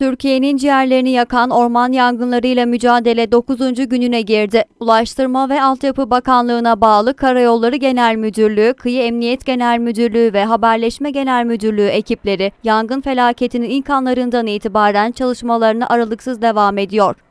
Türkiye'nin ciğerlerini yakan orman yangınlarıyla mücadele 9. gününe girdi. Ulaştırma ve Altyapı Bakanlığı'na bağlı Karayolları Genel Müdürlüğü, Kıyı Emniyet Genel Müdürlüğü ve Haberleşme Genel Müdürlüğü ekipleri yangın felaketinin ilk anlarından itibaren çalışmalarına aralıksız devam ediyor.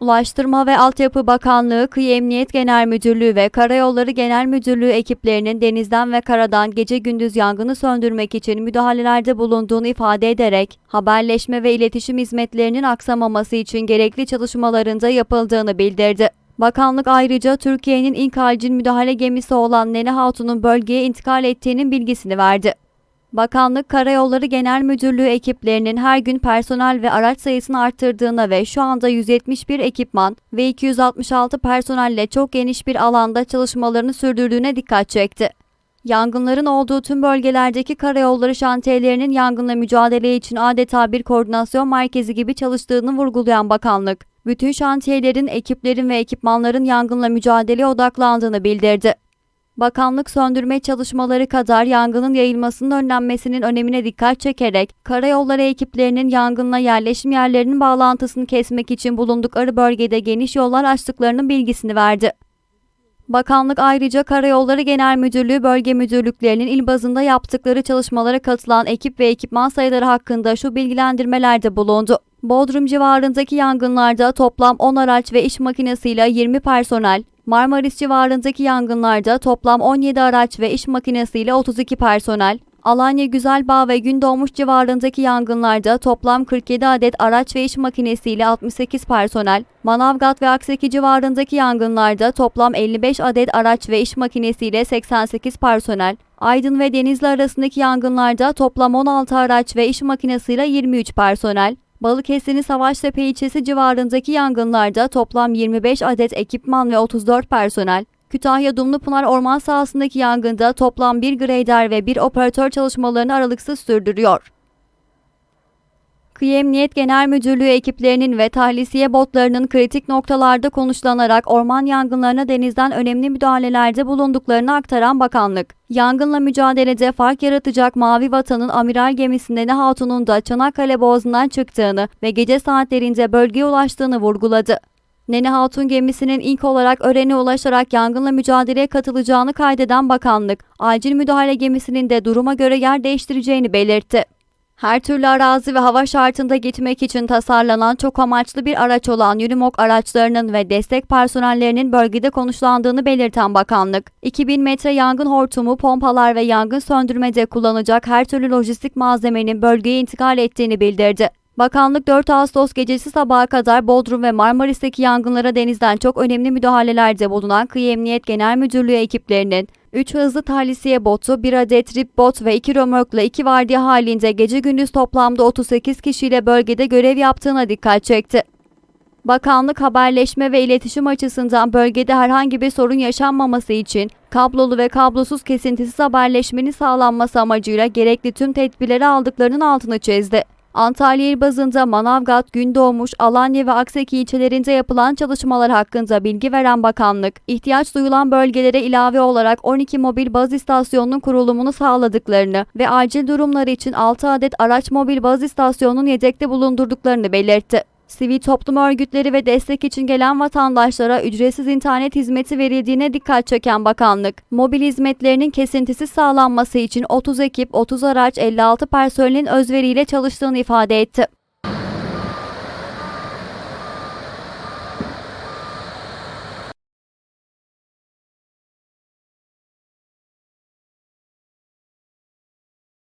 Ulaştırma ve Altyapı Bakanlığı, Kıyı Emniyet Genel Müdürlüğü ve Karayolları Genel Müdürlüğü ekiplerinin denizden ve karadan gece gündüz yangını söndürmek için müdahalelerde bulunduğunu ifade ederek, haberleşme ve iletişim hizmetlerinin aksamaması için gerekli çalışmalarında yapıldığını bildirdi. Bakanlık ayrıca Türkiye'nin ilk acil müdahale gemisi olan Nene Hatun'un bölgeye intikal ettiğinin bilgisini verdi. Bakanlık Karayolları Genel Müdürlüğü ekiplerinin her gün personel ve araç sayısını arttırdığına ve şu anda 171 ekipman ve 266 personelle çok geniş bir alanda çalışmalarını sürdürdüğüne dikkat çekti. Yangınların olduğu tüm bölgelerdeki karayolları şantiyelerinin yangınla mücadele için adeta bir koordinasyon merkezi gibi çalıştığını vurgulayan bakanlık, bütün şantiyelerin, ekiplerin ve ekipmanların yangınla mücadeleye odaklandığını bildirdi. Bakanlık söndürme çalışmaları kadar yangının yayılmasının önlenmesinin önemine dikkat çekerek, karayolları ekiplerinin yangınla yerleşim yerlerinin bağlantısını kesmek için bulundukları bölgede geniş yollar açtıklarının bilgisini verdi. Bakanlık ayrıca Karayolları Genel Müdürlüğü bölge müdürlüklerinin il bazında yaptıkları çalışmalara katılan ekip ve ekipman sayıları hakkında şu bilgilendirmelerde bulundu. Bodrum civarındaki yangınlarda toplam 10 araç ve iş makinesiyle 20 personel, Marmaris civarındaki yangınlarda toplam 17 araç ve iş makinesiyle 32 personel, Alanya Güzelbağ ve Gündoğmuş civarındaki yangınlarda toplam 47 adet araç ve iş makinesiyle 68 personel, Manavgat ve Akseki civarındaki yangınlarda toplam 55 adet araç ve iş makinesiyle 88 personel, Aydın ve Denizli arasındaki yangınlarda toplam 16 araç ve iş makinesiyle 23 personel, Balıkesir'in Savaştepe ilçesi civarındaki yangınlarda toplam 25 adet ekipman ve 34 personel, Kütahya Dumlupınar orman sahasındaki yangında toplam bir grader ve bir operatör çalışmalarını aralıksız sürdürüyor. Kıyı Emniyet Genel Müdürlüğü ekiplerinin ve tahlisiye botlarının kritik noktalarda konuşlanarak orman yangınlarına denizden önemli müdahalelerde bulunduklarını aktaran bakanlık, yangınla mücadelede fark yaratacak Mavi Vatan'ın amiral gemisinde Ne Hatun'un da Çanakkale Boğazı'ndan çıktığını ve gece saatlerinde bölgeye ulaştığını vurguladı. Nene Hatun gemisinin ilk olarak Ören'e ulaşarak yangınla mücadeleye katılacağını kaydeden bakanlık, acil müdahale gemisinin de duruma göre yer değiştireceğini belirtti. Her türlü arazi ve hava şartında gitmek için tasarlanan çok amaçlı bir araç olan Unimog araçlarının ve destek personellerinin bölgede konuşlandığını belirten bakanlık, 2000 metre yangın hortumu, pompalar ve yangın söndürmede kullanacak her türlü lojistik malzemenin bölgeye intikal ettiğini bildirdi. Bakanlık 4 Ağustos gecesi sabaha kadar Bodrum ve Marmaris'teki yangınlara denizden çok önemli müdahalelerde bulunan Kıyı Emniyet Genel Müdürlüğü ekiplerinin 3 hızlı tahlisiye botu, 1 adet rip bot ve 2 römorkla 2 vardiya halinde gece gündüz toplamda 38 kişiyle bölgede görev yaptığına dikkat çekti. Bakanlık haberleşme ve iletişim açısından bölgede herhangi bir sorun yaşanmaması için kablolu ve kablosuz kesintisiz haberleşmenin sağlanması amacıyla gerekli tüm tedbirleri aldıklarının altını çizdi. Antalya il bazında Manavgat, Gündoğmuş, Alanya ve Akseki ilçelerinde yapılan çalışmalar hakkında bilgi veren bakanlık, ihtiyaç duyulan bölgelere ilave olarak 12 mobil baz istasyonunun kurulumunu sağladıklarını ve acil durumlar için 6 adet araç mobil baz istasyonunun yedekte bulundurduklarını belirtti. Sivil toplum örgütleri ve destek için gelen vatandaşlara ücretsiz internet hizmeti verildiğine dikkat çeken bakanlık, mobil hizmetlerinin kesintisiz sağlanması için 30 ekip, 30 araç, 56 personelin özveriyle çalıştığını ifade etti.